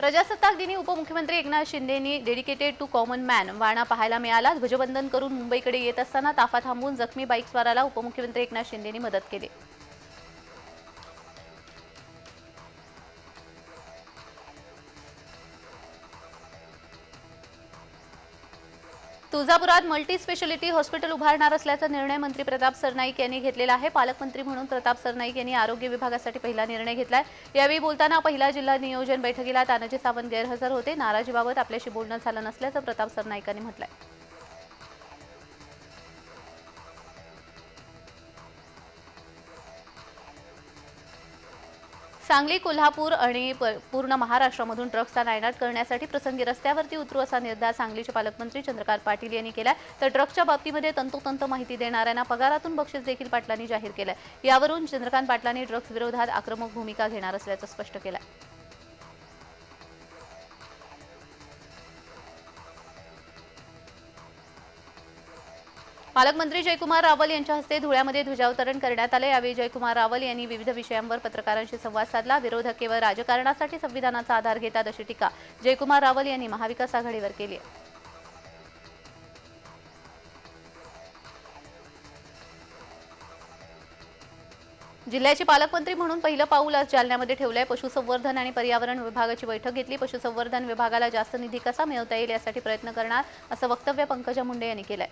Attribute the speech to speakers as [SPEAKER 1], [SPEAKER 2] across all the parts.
[SPEAKER 1] प्रजासत्ताक दिनी उपमुख्यमंत्री एकनाथ शिंदेंनी डेडिकेटेड टू कॉमन मॅन वाणा पाहायला मिळाला ध्वजवंदन करून मुंबईकडे येत असताना ताफा थांबवून जखमी बाईकस्वाराला उपमुख्यमंत्री एकनाथ शिंदेंनी मदत केली. तुळजापुरात मल्टी स्पेशालिटी हॉस्पिटल उभारणार असल्याचा निर्णय मंत्री प्रताप सरनाईक यांनी घेतलेला आहे. पालकमंत्री म्हणून प्रताप सरनाईक यांनी आरोग्य विभागासाठी पहिला निर्णय घेतलाय. यावेळी बोलताना पहिला जिल्हा नियोजन बैठकीला तानाजी सावंत गैरहजर होते. नाराजीबाबत आपल्याशी बोलणं झालं नसल्याचं प्रताप सरनाईकांनी म्हटलंय. सांगली कोल्हापूर आणि प- पूर्ण महाराष्ट्रामधून ट्रक्सचा नायनाट करण्यासाठी प्रसंगी रस्त्यावरती उतरू असा निर्धार सांगलीचे पालकमंत्री चंद्रकांत पाटील यांनी केला तर ट्रकच्या बाबतीमध्ये तंतोतंत माहिती देणाऱ्यांना पगारातून बक्षीस देखील पाटलांनी जाहीर केलं यावरून चंद्रकांत पाटलांनी ड्रग्ज विरोधात आक्रमक भूमिका घेणार असल्याचं स्पष्ट केलंय. पालकमंत्री जयकुमार रावल यांच्या हस्ते धुळ्यामध्ये ध्वजावतरण करण्यात आले. यावेळी जयकुमार रावल यांनी विविध विषयांवर पत्रकारांशी संवाद साधला. विरोधक केवळ राजकारणासाठी संविधानाचा आधार घेतात अशी टीका जयकुमार रावल यांनी महाविकास आघाडीवर केली आहे. जिल्ह्याचे पालकमंत्री म्हणून पहिलं पाऊल आज जालन्यामध्ये ठेवलंय. पशुसंवर्धन आणि पर्यावरण विभागाची बैठक घेतली. पशुसंवर्धन विभागाला जास्त निधी कसा मिळवता येईल यासाठी प्रयत्न करणार असं वक्तव्य पंकजा मुंडे यांनी केलंय.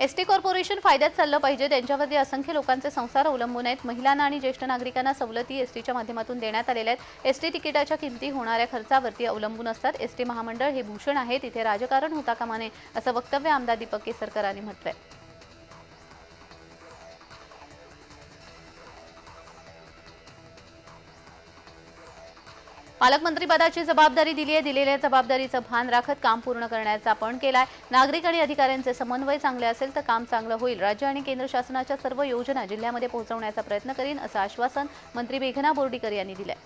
[SPEAKER 1] एस टी कॉर्पोरेशन फायद्यात चाललं पाहिजे. त्यांच्यावरती असंख्य लोकांचे संसार अवलंबून आहेत. महिलांना आणि ज्येष्ठ नागरिकांना सवलती एस टीच्या माध्यमातून देण्यात आलेल्या आहेत. एस टी तिकिटाच्या किमती होणाऱ्या खर्चावरती अवलंबून असतात. एस टी महामंडळ हे भूषण आहे. तिथे राजकारण होता कामा नये असं वक्तव्य आमदार दीपक केसरकरांनी म्हटलंय. पालकमंत्रीपदाची जबाबदारी दिली आहे. दिलेल्या जबाबदारीचं भान राखत काम पूर्ण करण्याचा आपण केलाय. नागरिक आणि अधिकाऱ्यांचे समन्वय चांगले असेल तर काम चांगलं होईल. राज्य आणि केंद्र शासनाच्या सर्व योजना जिल्ह्यामध्ये पोहोचवण्याचा प्रयत्न करीन असं आश्वासन मंत्री मेघना बोर्डीकर यांनी दिलंय.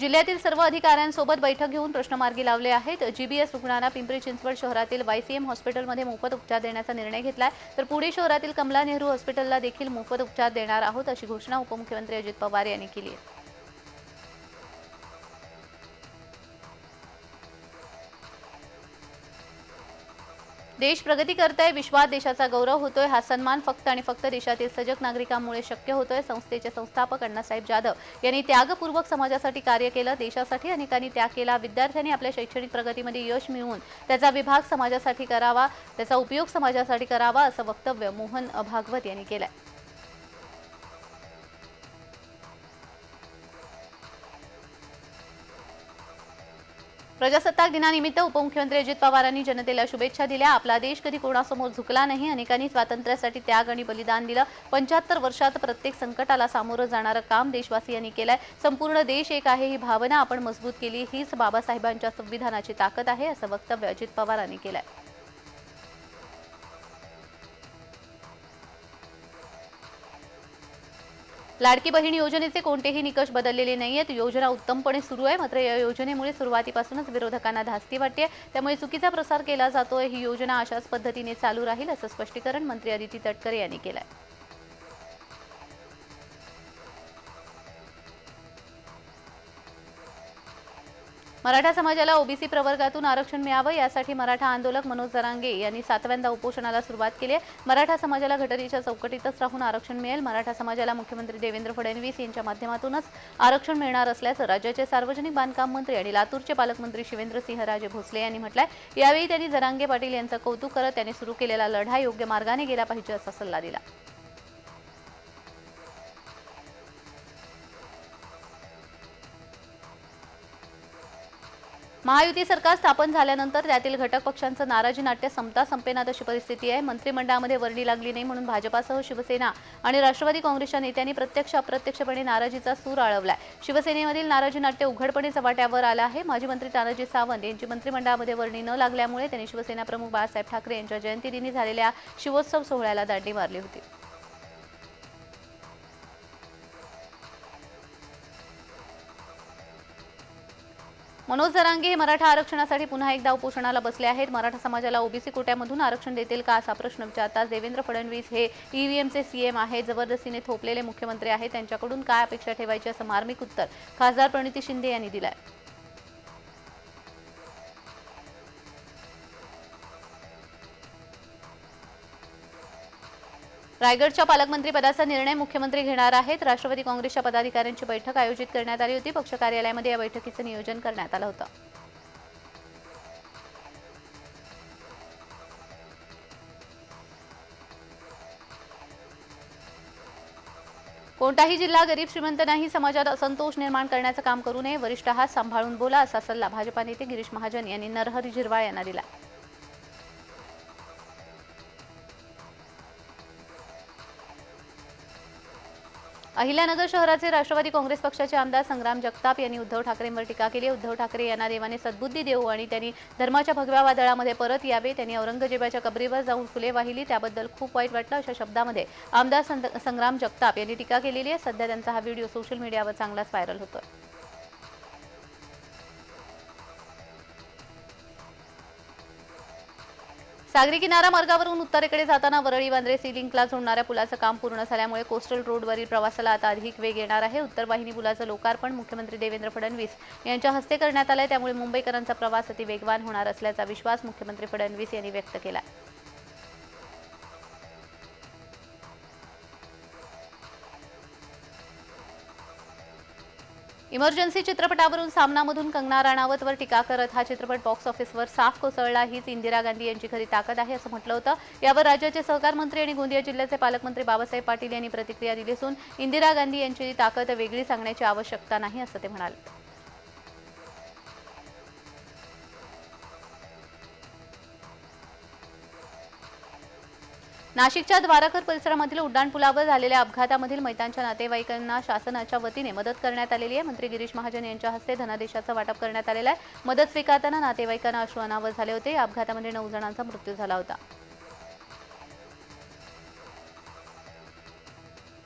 [SPEAKER 1] जिल्ह्यातील सर्व अधिकाऱ्यांसोबत बैठक घेऊन प्रश्नमार्गी लावले आहेत. जीबीएस रुग्णांना पिंपरी चिंचवड शहरातील वायसीएम हॉस्पिटलमध्ये मोफत उपचार देण्याचा निर्णय घेतलाय. तर पुणे शहरातील कमला नेहरू हॉस्पिटलला देखील मोफत उपचार देणार आहोत अशी घोषणा उपमुख्यमंत्री अजित पवार यांनी केली आहे. देश प्रगती करताय विश्वात देशाचा गौरव होतोय हा सन्मान फक्त आणि फक्त देशातील सजग नागरिकांमुळे शक्य होतोय संस्थेचे संस्थापक अण्णासाहेब जाधव यांनी त्यागपूर्वक समाजासाठी कार्य केलं देशासाठी अनेकांनी त्याग केला विद्यार्थ्यांनी आपल्या शैक्षणिक प्रगतीमध्ये यश मिळवून त्याचा विभाग समाजासाठी करावा त्याचा उपयोग समाजासाठी करावा असं वक्तव्य मोहन भागवत यांनी केलंय. प्रजासत्ताक दिनानिमित्त उपमुख्यमंत्री अजित पवारांनी जनतेला शुभेच्छा दिल्या. आपला देश कधी कोणासमोर झुकला नाही अनेकांनी स्वातंत्र्यासाठी त्याग आणि बलिदान दिलं. पंच्याहत्तर वर्षात प्रत्येक संकटाला सामोरं जाणारं काम देशवासियांनी केलंय. संपूर्ण देश एक आहे ही भावना आपण मजबूत केली. हीच बाबासाहेबांच्या संविधानाची ताकद आहे असं वक्तव्य अजित पवारांनी केलंय. लाडकी बहीण योजनेचे कोणतेही निकष बदललेले नाहीयेत. योजना उत्तमपणे सुरू आहे. मात्र या योजनेमुळे सुरुवातीपासूनच विरोधकांना धास्ती वाटते त्यामुळे चुकीचा प्रसार केला जातोय. ही योजना अशाच पद्धतीने चालू राहील असं स्पष्टीकरण मंत्री अदिती तटकरे यांनी केलंय. मराठा समाजाला ओबीसी प्रवर्गातून आरक्षण मिळावं यासाठी मराठा आंदोलक मनोज जरांगे यांनी सातव्यांदा उपोषणाला सुरुवात केली आहे. मराठा समाजाला घटनेच्या चौकटीतच राहून आरक्षण मिळेल. मराठा समाजाला मुख्यमंत्री देवेंद्र फडणवीस यांच्या माध्यमातूनच आरक्षण मिळणार असल्याचं राज्याचे सार्वजनिक बांधकाम मंत्री आणि लातूरचे पालकमंत्री शिवेंद्रसिंहराजे भोसले यांनी म्हटलंय. यावेळी त्यांनी जरांगे पाटील यांचं कौतुक करत त्यांनी सुरू केलेला लढा योग्य मार्गाने गेला पाहिजे असा सल्ला दिला. महायुती सरकार स्थापन झाल्यानंतर त्यातील घटक पक्षांचं नाराजी नाट्य संपता संपेनात अशी परिस्थिती आहे. मंत्रिमंडळामध्ये वर्णी लागली नाही म्हणून भाजपासह शिवसेना आणि राष्ट्रवादी काँग्रेसच्या नेत्यांनी प्रत्यक्ष अप्रत्यक्षपणे नाराजीचा सूर आळवलाय. शिवसेनेमधील नाराजी नाट्य उघडपणे चव्हाट्यावर आलं आहे. माजी मंत्री तानाजी सावंत यांची मंत्रिमंडळामध्ये वर्णी न लागल्यामुळे त्यांनी शिवसेना प्रमुख बाळासाहेब ठाकरे यांच्या जयंतीदिनी झालेल्या शिवोत्सव सोहळ्याला दांडी मारली होती. मनोज जरांगे हे मराठा आरक्षणासाठी पुन्हा एकदा उपोषणाला बसले आहेत. मराठा समाजाला ओबीसी कोट्यामधून आरक्षण देतील का असा प्रश्न विचारताच देवेंद्र फडणवीस हे ईव्हीएमचे सीएम आहेत जबरदस्तीने थोपलेले मुख्यमंत्री आहेत. त्यांच्याकडून काय अपेक्षा ठेवायची असं मार्मिक उत्तर खासदार प्रणिती शिंदे यांनी दिलंय. रायगडच्या पालकमंत्रीपदाचा निर्णय मुख्यमंत्री घेणार आहेत. राष्ट्रवादी काँग्रेसच्या पदाधिकाऱ्यांची बैठक आयोजित करण्यात आली होती. पक्ष कार्यालयामध्ये या बैठकीचं नियोजन करण्यात आलं होतं. कोणताही जिल्हा गरीब श्रीमंत नाही समाजात असंतोष निर्माण करण्याचं काम करू नये वरिष्ठ हात सांभाळून बोला असा सल्ला भाजपा नेते गिरीश महाजन यांनी नरहरी झिरवाळ यांना दिला. अहिल्यानगर शहराचे राष्ट्रवादी काँग्रेस पक्षाचे आमदार संग्राम जगताप यांनी उद्धव ठाकरेंवर टीका केली. उद्धव ठाकरे यांना देवाने सद्बुद्धी देऊ आणि त्यांनी धर्माच्या भगव्या वादळामध्ये परत यावे. त्यांनी औरंगजेबाच्या कबरीवर जाऊन फुले वाहिली. त्याबद्दल खूप वाईट वाटलं अशा शब्दामध्ये आमदार संत- संग्राम जगताप यांनी टीका केलेली आहे. सध्या त्यांचा हा व्हिडिओ सोशल मीडियावर चांगलाच व्हायरल आहे सागरी किनारा मार्गावरून उत्तरेकडे जाताना वरळी वांद्रे सी लिंकला जोडणाऱ्या पुलाचं काम पूर्ण झाल्यामुळे कोस्टल रोडवरील प्रवासाला आता अधिक वेग येणार आहे. उत्तर वाहिनी पुलाचं लोकार्पण मुख्यमंत्री देवेंद्र फडणवीस यांच्या हस्ते करण्यात आलंय. त्यामुळे मुंबईकरांचा प्रवास अति वेगवान होणार असल्याचा विश्वास मुख्यमंत्री फडणवीस यांनी व्यक्त केला इमर्जन्सी चित्रपटावरून सामनामधून कंगना राणावतवर टीका करत हा चित्रपट बॉक्स ऑफिसवर साफ कोसळला. हीच इंदिरा गांधी यांची खरी ताकद आहे असं म्हटलं होतं. यावर राज्याचे सहकार मंत्री आणि गोंदिया जिल्ह्याचे पालकमंत्री बाबासाहेब पाटील यांनी प्रतिक्रिया दिली असून इंदिरा गांधी यांची ताकद वेगळी सांगण्याची आवश्यकता नाही असं ते म्हणाले. नाशिकच्या द्वारकर परिसरामधील उड्डाणपुलावर झालेल्या अपघातामधील मैतांच्या नातेवाईकांना शासनाच्या वतीने मदत करण्यात आलेली आहे. मंत्री गिरीश महाजन यांच्या हस्ते धनादेशाचं वाटप करण्यात आलेलं आहे. मदत स्वीकारताना नातेवाईकांना अश्रू अनावर झाले होते. या अपघातामध्ये नऊ जणांचा मृत्यू झाला होता.